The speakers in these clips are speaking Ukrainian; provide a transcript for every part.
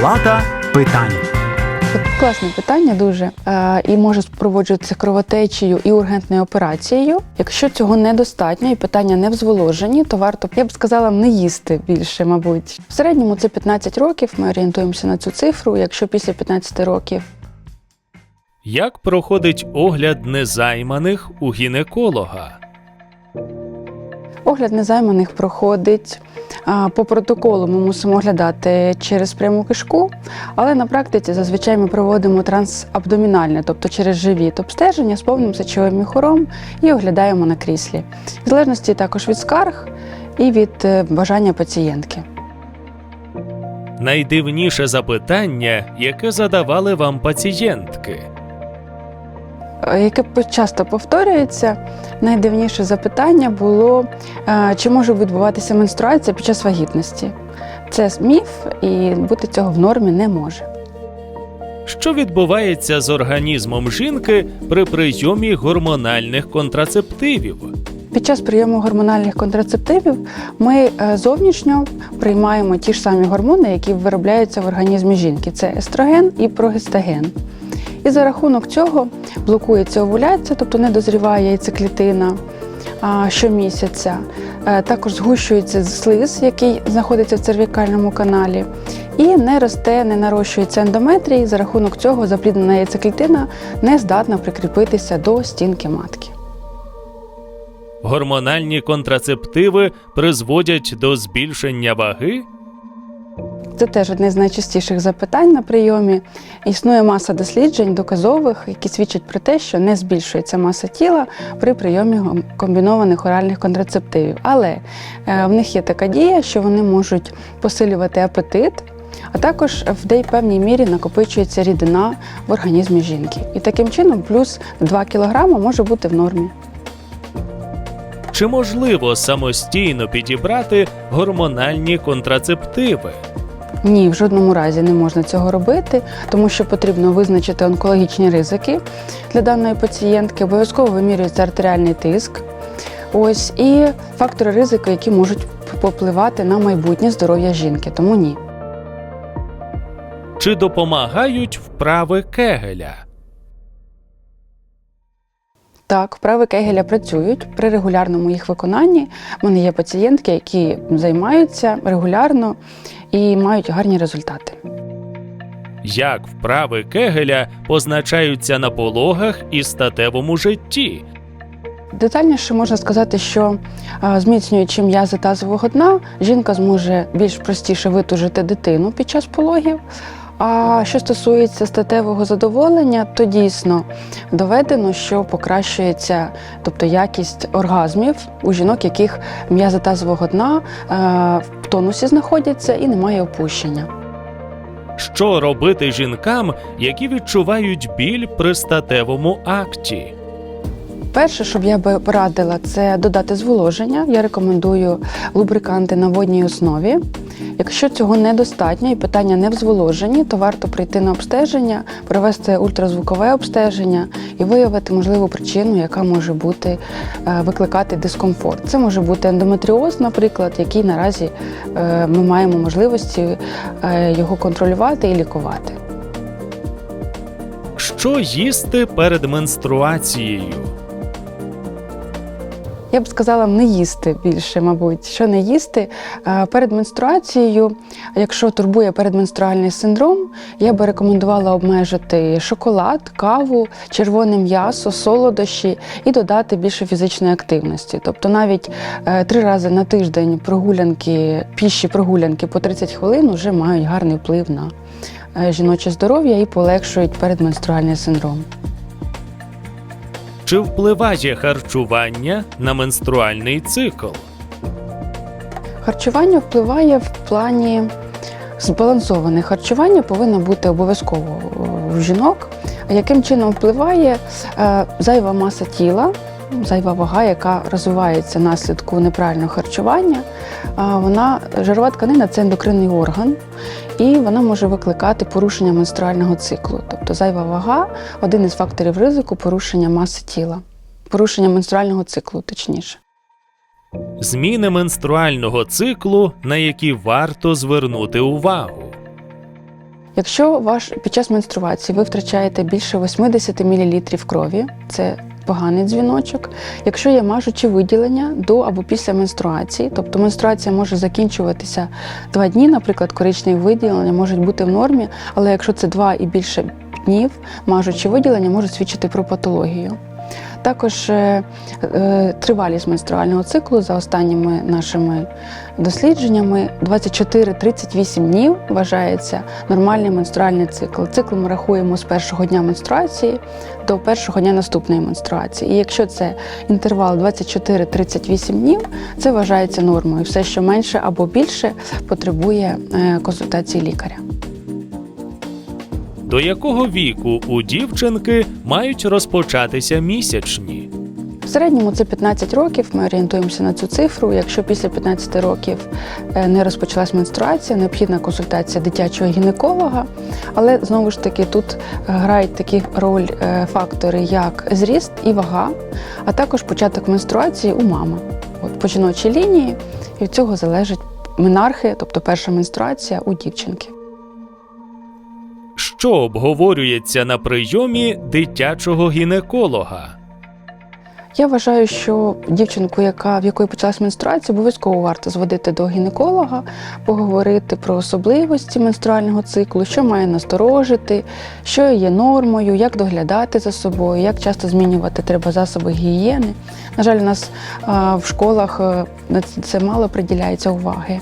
Палата питань. Класне питання дуже е, і може спроводжуватися кровотечею і ургентною операцією. Якщо цього недостатньо і питання не в зволоженні, то варто я б сказала не їсти більше, мабуть. В середньому це 15 років. Ми орієнтуємося на цю цифру. Якщо після 15 років Як проходить огляд незайманих у гінеколога? Огляд незайманих проходить. По протоколу ми мусимо оглядати через пряму кишку, але на практиці зазвичай ми проводимо трансабдомінальне, тобто через живіт обстеження з повним сечовим міхуром і оглядаємо на кріслі. В залежності також від скарг і від е, бажання пацієнтки. Найдивніше запитання, яке задавали вам пацієнтки. Яке часто повторюється, найдивніше запитання було, е, чи може відбуватися менструація під час вагітності. Це міф, і бути цього в нормі не може. Що відбувається з організмом жінки при прийомі гормональних контрацептивів? Під час прийому гормональних контрацептивів ми е, зовнішньо приймаємо ті ж самі гормони, які виробляються в організмі жінки: це естроген і прогестаген. І за рахунок цього блокується овуляція, тобто не дозріває яйцеклітина щомісяця. Е, Також згущується слиз, який знаходиться в цервікальному каналі, і не росте, не нарощується ендометрій. За рахунок цього запліднена яйцеклітина не здатна прикріпитися до стінки матки. Гормональні контрацептиви призводять до збільшення ваги? Це теж одне з найчастіших запитань на прийомі. Існує маса досліджень доказових, які свідчать про те, що не збільшується маса тіла при прийомі комбінованих оральних контрацептивів. Але е, в них є така дія, що вони можуть посилювати апетит, а також в дей певній мірі накопичується рідина в організмі жінки. І таким чином плюс 2 кг може бути в нормі. Чи можливо самостійно підібрати гормональні контрацептиви? Ні, в жодному разі не можна цього робити, тому що потрібно визначити онкологічні ризики для даної пацієнтки. Обов'язково вимірюється артеріальний тиск. Ось і фактори ризику, які можуть попливати на майбутнє здоров'я жінки. Тому ні. Чи допомагають вправи Кегеля? Так, вправи Кегеля працюють при регулярному їх виконанні. У мене є пацієнтки, які займаються регулярно і мають гарні результати. Як вправи Кегеля позначаються на пологах і статевому житті? Детальніше можна сказати, що зміцнюючи м'язи тазового дна, жінка зможе більш простіше витужити дитину під час пологів. А що стосується статевого задоволення, то дійсно доведено, що покращується, тобто якість оргазмів у жінок, яких м'язи тазового дна е, в тонусі знаходяться і немає опущення. Що робити жінкам, які відчувають біль при статевому акті? Перше, що б я би порадила, це додати зволоження. Я рекомендую лубриканти на водній основі. Якщо цього недостатньо і питання не в зволоженні, то варто прийти на обстеження, провести ультразвукове обстеження і виявити можливу причину, яка може бути е, викликати дискомфорт. Це може бути ендометріоз, наприклад, який наразі е, ми маємо можливості е, його контролювати і лікувати. Що їсти перед менструацією? Я б сказала, не їсти більше, мабуть. Що не їсти Е, перед менструацією, якщо турбує передменструальний синдром, я би рекомендувала обмежити шоколад, каву, червоне м'ясо, солодощі і додати більше фізичної активності. Тобто навіть е, три рази на тиждень прогулянки, піші прогулянки по 30 хвилин вже мають гарний вплив на е, жіноче здоров'я і полегшують передменструальний синдром. Чи впливає харчування на менструальний цикл? Харчування впливає в плані збалансоване харчування повинно бути обов'язково у жінок. Яким чином впливає Е, зайва маса тіла, зайва вага, яка розвивається наслідку неправильного харчування. Вона жирова тканина це ендокринний орган, і вона може викликати порушення менструального циклу. Тобто зайва вага один із факторів ризику порушення маси тіла, порушення менструального циклу, точніше. Зміни менструального циклу, на які варто звернути увагу. Якщо ваш під час менструації ви втрачаєте більше 80 мл крові, це поганий дзвіночок. Якщо є мажучі виділення до або після менструації, тобто менструація може закінчуватися два дні, наприклад, коричневі виділення можуть бути в нормі, але якщо це два і більше днів, мажучі виділення можуть свідчити про патологію. Також е, е, тривалість менструального циклу за останніми нашими дослідженнями 24-38 днів вважається нормальний менструальний цикл. Цикл ми рахуємо з першого дня менструації до першого дня наступної менструації. І якщо це інтервал 24-38 днів, це вважається нормою. Все, що менше або більше, потребує е, консультації лікаря. До якого віку у дівчинки мають розпочатися місячні? В середньому це 15 років. Ми орієнтуємося на цю цифру. Якщо після 15 років е, не розпочалась менструація, необхідна консультація дитячого гінеколога. Але знову ж таки тут е, грають такі роль е, фактори, як зріст і вага, а також початок менструації у мами. От по жіночій лінії, і від цього залежить менархи, тобто перша менструація у дівчинки. Що обговорюється на прийомі дитячого гінеколога? Я вважаю, що дівчинку, яка в якої почалась менструація, обов'язково варто зводити до гінеколога, поговорити про особливості менструального циклу, що має насторожити, що є нормою, як доглядати за собою, як часто змінювати треба засоби гігієни. На жаль, у нас в школах е, це мало приділяється уваги.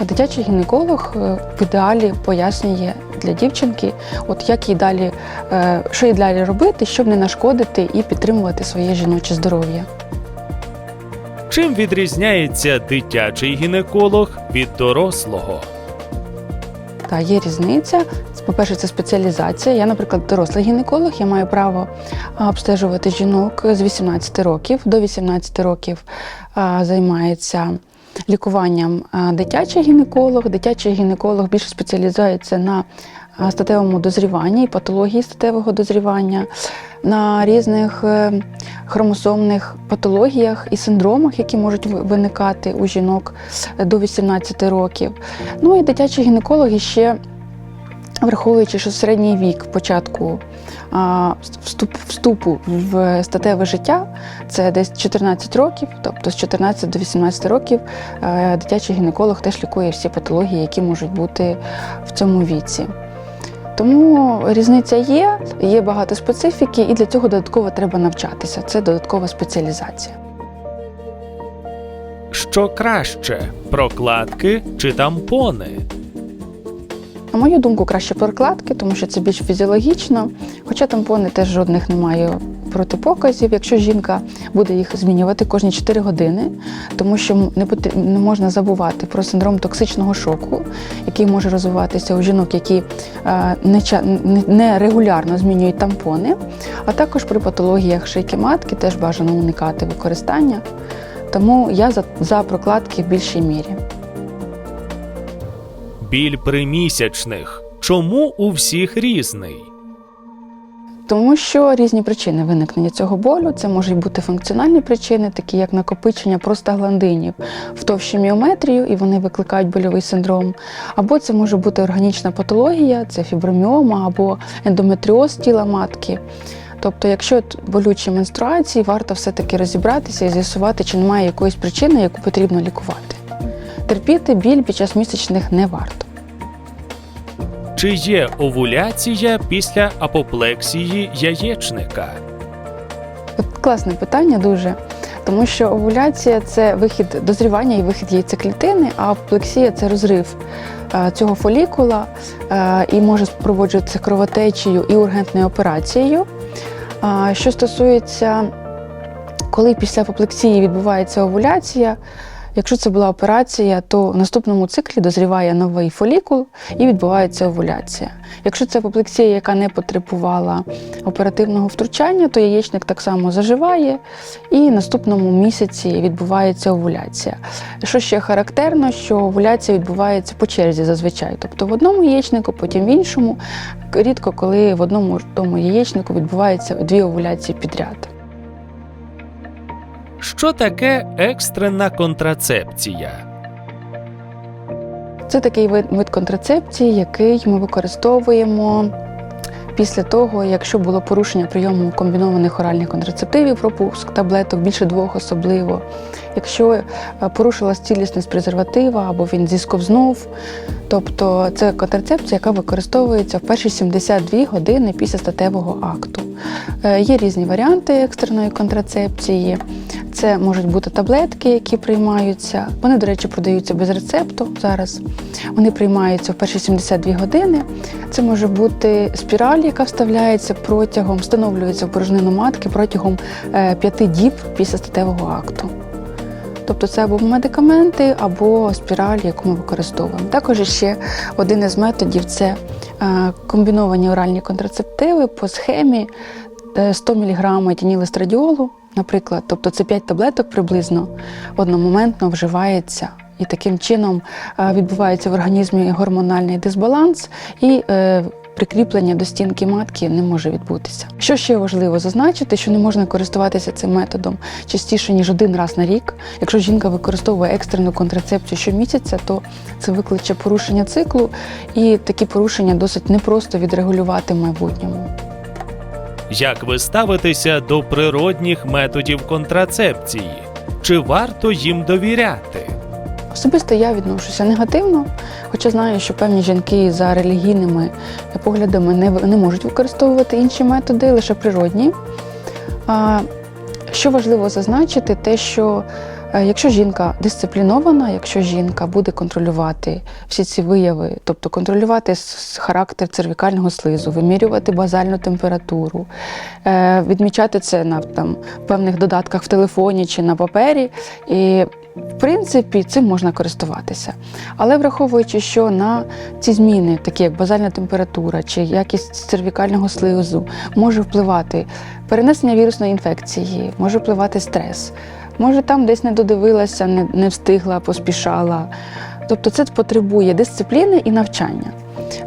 А дитячий гінеколог е, в ідеалі пояснює для дівчинки, от як їй далі, е, що їй далі робити, щоб не нашкодити і підтримувати своє жіноче здоров'я. Чим відрізняється дитячий гінеколог від дорослого? Та є різниця. По-перше, це спеціалізація. Я, наприклад, дорослий гінеколог, я маю право обстежувати жінок з 18 років. До 18 років займається лікуванням дитячий гінеколог. Дитячий гінеколог більше спеціалізується на статевому дозріванні і патології статевого дозрівання, на різних е, хромосомних патологіях і синдромах, які можуть виникати у жінок до 18 років. Ну і дитячі гінекологи ще, враховуючи, що середній вік початку вступ, вступу в статеве життя це десь 14 років, тобто з 14 до 18 років е, дитячий гінеколог теж лікує всі патології, які можуть бути в цьому віці. Тому різниця є, є багато специфіки, і для цього додатково треба навчатися. Це додаткова спеціалізація. Що краще прокладки чи тампони? На мою думку, краще прокладки, тому що це більш фізіологічно. Хоча тампони теж жодних немає протипоказів, якщо жінка буде їх змінювати кожні 4 години, тому що не, не можна забувати про синдром токсичного шоку, який може розвиватися у жінок, які е, не- не регулярно змінюють тампони, а також при патологіях шийки матки теж бажано уникати використання. Тому я за, за прокладки в більшій мірі. Біль при місячних. Чому у всіх різний? Тому що різні причини виникнення цього болю. Це можуть бути функціональні причини, такі як накопичення простагландинів в товщі міометрію, і вони викликають больовий синдром. Або це може бути органічна патологія, це фіброміома або ендометріоз тіла матки. Тобто, якщо болючі менструації, варто все-таки розібратися і з'ясувати, чи немає якоїсь причини, яку потрібно лікувати. Терпіти біль під час місячних не варто. Чи є овуляція після апоплексії яєчника? От класне питання дуже. Тому що овуляція це вихід дозрівання і вихід яйцеклітини, а аплексія це розрив е, цього фолікула е, і може спроводжуватися кровотечею і ургентною операцією. Що стосується, коли після апоплексії відбувається овуляція, якщо це була операція, то в наступному циклі дозріває новий фолікул і відбувається овуляція. Якщо це апоплексія, яка не потребувала оперативного втручання, то яєчник так само заживає, і в наступному місяці відбувається овуляція. Що ще характерно, що овуляція відбувається по черзі зазвичай, тобто в одному яєчнику, потім в іншому. Рідко коли в одному тому яєчнику відбувається дві овуляції підряд. Що таке екстрена контрацепція? Це такий вид, вид контрацепції, який ми використовуємо після того, якщо було порушення прийому комбінованих оральних контрацептивів, пропуск таблеток, більше двох особливо. Якщо е, порушилась цілісність презерватива або він зісковзнув, тобто це контрацепція, яка використовується в перші 72 години після статевого акту. Е, Є різні варіанти екстреної контрацепції. Це можуть бути таблетки, які приймаються. Вони, до речі, продаються без рецепту зараз. Вони приймаються в перші 72 години. Це може бути спіраль, яка вставляється протягом, встановлюється в порожнину матки протягом 5 діб після статевого акту. Тобто це або медикаменти, або спіраль, яку ми використовуємо. Також ще один із методів це е, комбіновані оральні контрацептиви по схемі е, 100 мг тінілестрадіолу, наприклад. Тобто це 5 таблеток приблизно одномоментно вживається. І таким чином е, відбувається в організмі гормональний дисбаланс і е, прикріплення до стінки матки не може відбутися. Що ще важливо зазначити, що не можна користуватися цим методом частіше ніж один раз на рік. Якщо жінка використовує екстрену контрацепцію щомісяця, то це викличе порушення циклу, і такі порушення досить непросто відрегулювати в майбутньому. Як ви ставитеся до природних методів контрацепції? Чи варто їм довіряти? Особисто я відношуся негативно, хоча знаю, що певні жінки за релігійними поглядами не, не можуть використовувати інші методи, лише природні. А, що важливо зазначити, те, що е, якщо жінка дисциплінована, якщо жінка буде контролювати всі ці вияви, тобто контролювати характер цервікального слизу, вимірювати базальну температуру, е, відмічати це на там, певних додатках в телефоні чи на папері, і в принципі, цим можна користуватися. Але враховуючи, що на ці зміни, такі як базальна температура чи якість цервікального слизу, може впливати перенесення вірусної інфекції, може впливати стрес, може там десь не додивилася, не, не встигла, поспішала. Тобто це потребує дисципліни і навчання.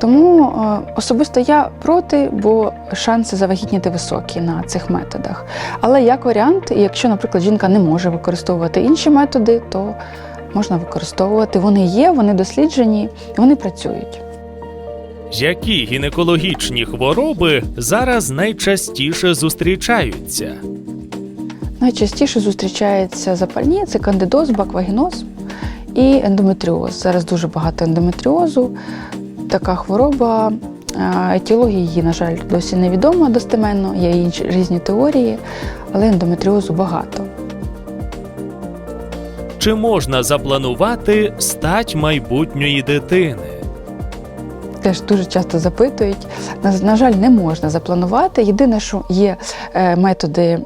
Тому е, особисто я проти, бо шанси завагітніти високі на цих методах. Але як варіант, якщо, наприклад, жінка не може використовувати інші методи, то можна використовувати. Вони є, вони досліджені, вони працюють. Які гінекологічні хвороби зараз найчастіше зустрічаються? Найчастіше зустрічаються запальні це кандидоз, баквагіноз і ендометріоз. Зараз дуже багато ендометріозу. Така хвороба. е, Етіологія її, на жаль, досі невідома достеменно, є інші різні теорії, але ендометріозу багато. Чи можна запланувати стать майбутньої дитини? Теж дуже часто запитують. На, жаль, не можна запланувати. Єдине, що є е, методи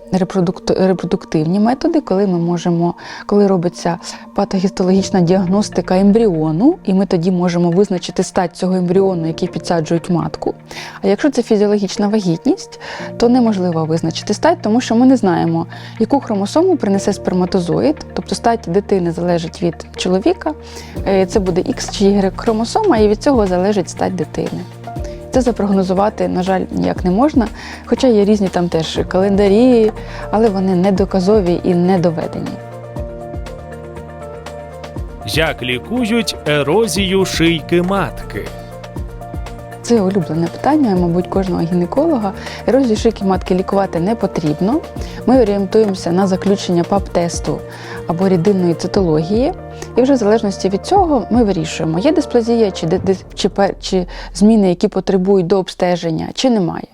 репродуктивні методи, коли ми можемо, коли робиться патогістологічна діагностика ембріону, і ми тоді можемо визначити стать цього ембріону, який підсаджують матку. А якщо це фізіологічна вагітність, то неможливо визначити стать, тому що ми не знаємо, яку хромосому принесе сперматозоїд, тобто стать дитини залежить від чоловіка. Е, Це буде X чи Y хромосома, і від цього залежить стать дитини. Це запрогнозувати, на жаль, ніяк не можна, хоча є різні там теж календарі, але вони не доказові і не доведені. Як лікують ерозію шийки матки? Це улюблене питання, мабуть, кожного гінеколога. Ерозію шийки матки лікувати не потрібно. Ми орієнтуємося на заключення ПАП-тесту або рідинної цитології. І вже в залежності від цього ми вирішуємо, є дисплазія чи, чи, чи зміни, які потребують до обстеження, чи немає.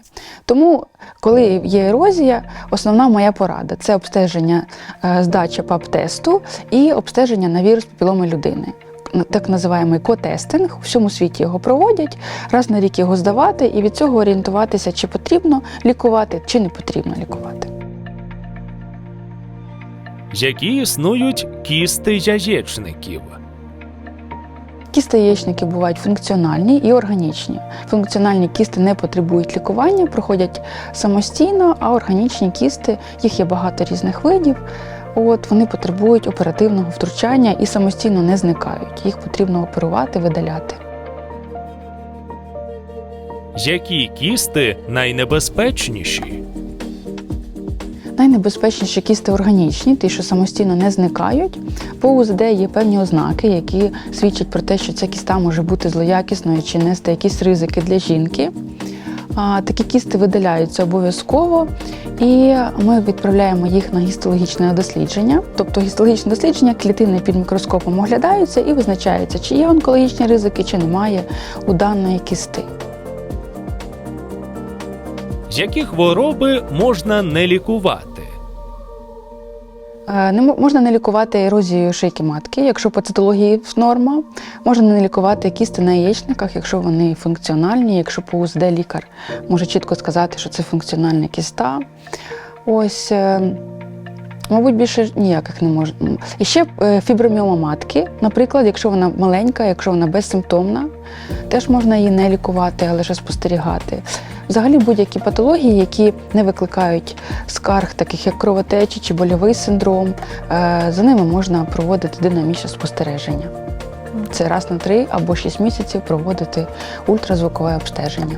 Тому, коли є ерозія, основна моя порада це обстеження е, здача ПАП-тесту і обстеження на вірус папіломи людини. Так називаємо котестинг, у всьому світі його проводять, раз на рік його здавати і від цього орієнтуватися, чи потрібно лікувати, чи не потрібно лікувати. Які існують кісти яєчників? Кісти яєчники бувають функціональні і органічні. Функціональні кісти не потребують лікування, проходять самостійно, а органічні кісти, їх є багато різних видів. От вони потребують оперативного втручання і самостійно не зникають. Їх потрібно оперувати, видаляти. Які кісти найнебезпечніші? Найнебезпечніші кісти органічні, ті, що самостійно не зникають. По УЗД є певні ознаки, які свідчать про те, що ця кіста може бути злоякісною чи нести якісь ризики для жінки. Такі кісти видаляються обов'язково, і ми відправляємо їх на гістологічне дослідження. Тобто гістологічне дослідження клітини під мікроскопом оглядаються і визначаються, чи є онкологічні ризики, чи немає у даної кісти. Які хвороби можна не лікувати? Е, Не можна не лікувати ерозію шийки матки, якщо по цитології норма. Можна не лікувати кісти на яєчниках, якщо вони функціональні, якщо по УЗД лікар може чітко сказати, що це функціональна кіста. Ось, е, мабуть, більше ніяких не можна. І ще е, фіброміома матки, наприклад, якщо вона маленька, якщо вона безсимптомна, теж можна її не лікувати, а лише спостерігати. Взагалі будь-які патології, які не викликають скарг, таких як кровотечі чи больовий синдром, е, за ними можна проводити динамічне спостереження. Це раз на три або шість місяців проводити ультразвукове обстеження.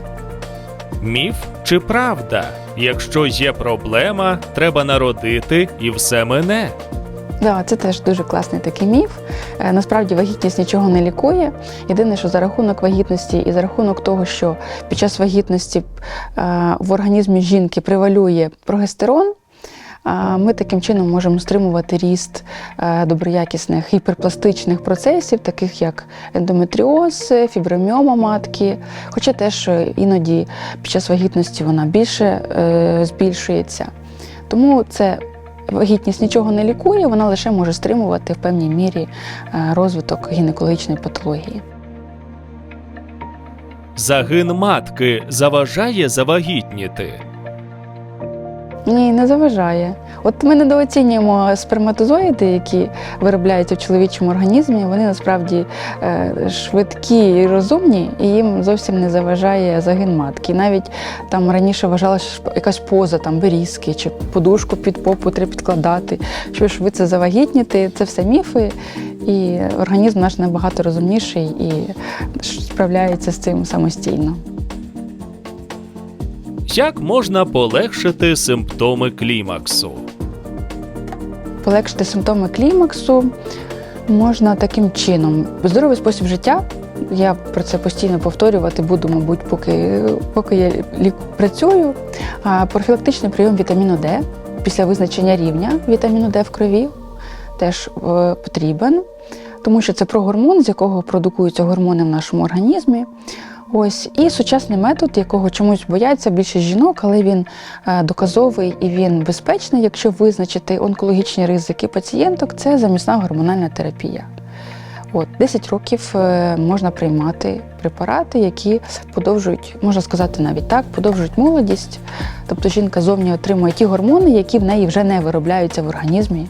Міф чи правда? Якщо є проблема, треба народити і все мене. Да, це теж дуже класний такий міф. Е, Насправді вагітність нічого не лікує. Єдине, що за рахунок вагітності і за рахунок того, що під час вагітності е, в організмі жінки превалює прогестерон. Ми таким чином можемо стримувати ріст е, доброякісних гіперпластичних процесів, таких як ендометріоз, фіброміома матки. Хоча теж е, іноді під час вагітності вона більше е, збільшується. Тому це Вагітність нічого не лікує, вона лише може стримувати в певній мірі розвиток гінекологічної патології. Загин матки заважає завагітніти. Ні, не заважає. От ми недооцінюємо сперматозоїди, які виробляються в чоловічому організмі. Вони насправді е, швидкі і розумні, і їм зовсім не заважає загин матки. Навіть там раніше вважалося, що якась поза там берізки чи подушку під попу треба підкладати, щоб швидше завагітніти. Це все міфи. І організм наш набагато розумніший і справляється з цим самостійно. Як можна полегшити симптоми клімаксу? Полегшити симптоми клімаксу можна таким чином. Здоровий спосіб життя. Я про це постійно повторювати буду, мабуть, поки, поки я працюю. Профілактичний прийом вітаміну Д після визначення рівня вітаміну Д в крові теж е, потрібен, тому що це прогормон, з якого продукуються гормони в нашому організмі. Ось і сучасний метод, якого чомусь бояться більше жінок, але він е, доказовий і він безпечний, якщо визначити онкологічні ризики пацієнток, це замісна гормональна терапія. От 10 років е, можна приймати препарати, які подовжують, можна сказати навіть так, подовжують молодість. Тобто жінка зовні отримує ті гормони, які в неї вже не виробляються в організмі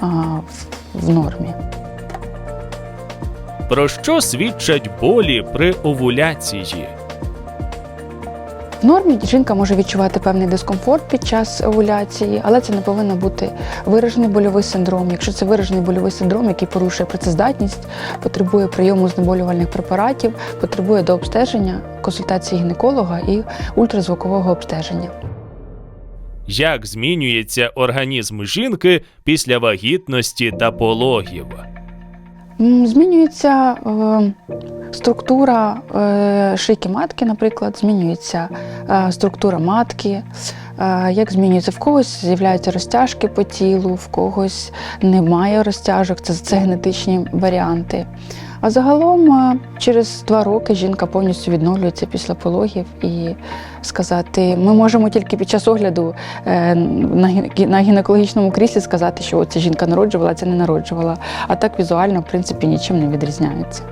а, в, в нормі. Про що свідчать болі при овуляції? В нормі жінка може відчувати певний дискомфорт під час овуляції, але це не повинно бути виражений больовий синдром. Якщо це виражений больовий синдром, який порушує працездатність, потребує прийому знеболювальних препаратів, потребує до обстеження, консультації гінеколога і ультразвукового обстеження. Як змінюється організм жінки після вагітності та пологів? Змінюється е, структура е, шийки матки, наприклад, змінюється е, структура матки, як змінюється? В когось з'являються розтяжки по тілу, в когось немає розтяжок, це, це генетичні варіанти. А загалом через два роки жінка повністю відновлюється після пологів і сказати, ми можемо тільки під час огляду е, на гінекологічному кріслі сказати, що ця жінка народжувала, а ця не народжувала. А так візуально, в принципі, нічим не відрізняється.